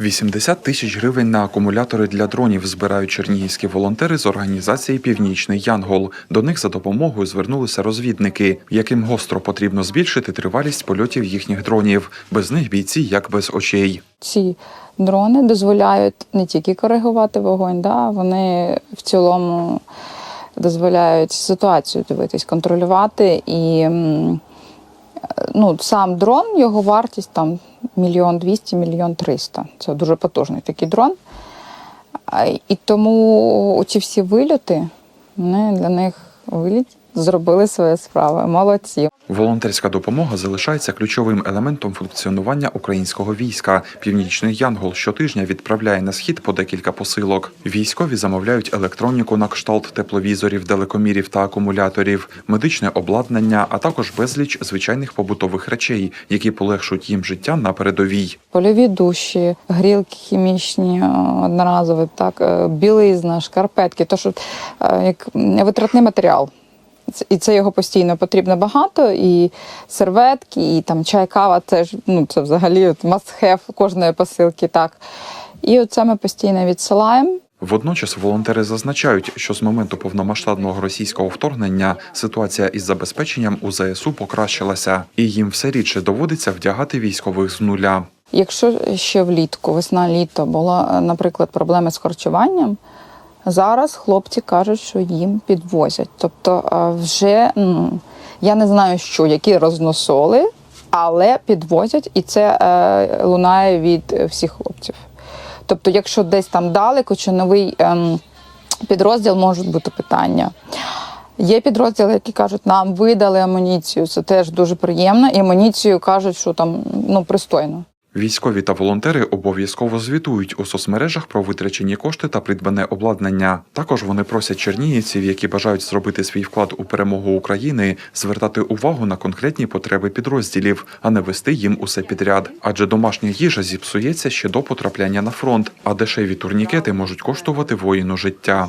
80 тисяч гривень на акумулятори для дронів збирають чернігівські волонтери з організації Північний Янгол. До них за допомогою звернулися розвідники, яким гостро потрібно збільшити тривалість польотів їхніх дронів. Без них бійці як без очей. Ці дрони дозволяють не тільки коригувати вогонь, да, вони в цілому дозволяють ситуацію дивитись, контролювати. І ну, сам дрон, його вартість там мільйон двісті, мільйон триста. Це дуже потужний такий дрон. І тому ці всі вильоти, для них виліт зробили свою справу. Молодці. Волонтерська допомога залишається ключовим елементом функціонування українського війська. Північний Янгол щотижня відправляє на схід по декілька посилок. Військові замовляють електроніку на кшталт тепловізорів, далекомірів та акумуляторів, медичне обладнання, а також безліч звичайних побутових речей, які полегшують їм життя на передовій. Польові душі, грілки хімічні, е, одноразові, так, е, білизна, шкарпетки, то що е, як витратний матеріал. І це його постійно потрібно багато, і серветки, і там чай, кава, це ж ну це взагалі от must have кожної посилки. Так. І оце ми постійно відсилаємо. Водночас волонтери зазначають, що з моменту повномасштабного російського вторгнення ситуація із забезпеченням у ЗСУ покращилася, і їм все рідше доводиться вдягати військових з нуля. Якщо ще влітку, весна-літо була, наприклад, проблеми з харчуванням, зараз хлопці кажуть, що їм підвозять. Тобто е, вже я не знаю, що, які розносоли, але підвозять, і це е, лунає від е, всіх хлопців. Тобто, якщо десь там далеко чи новий ем, підрозділ, можуть бути питання. Є підрозділи, які кажуть, нам видали амуніцію. Це теж дуже приємно. І амуніцію кажуть, що там ну пристойно. Військові та волонтери обов'язково звітують у соцмережах про витрачені кошти та придбане обладнання. Також вони просять чернігівців, які бажають зробити свій вклад у перемогу України, звертати увагу на конкретні потреби підрозділів, а не вести їм усе підряд. Адже домашня їжа зіпсується ще до потрапляння на фронт, а дешеві турнікети можуть коштувати воїну життя.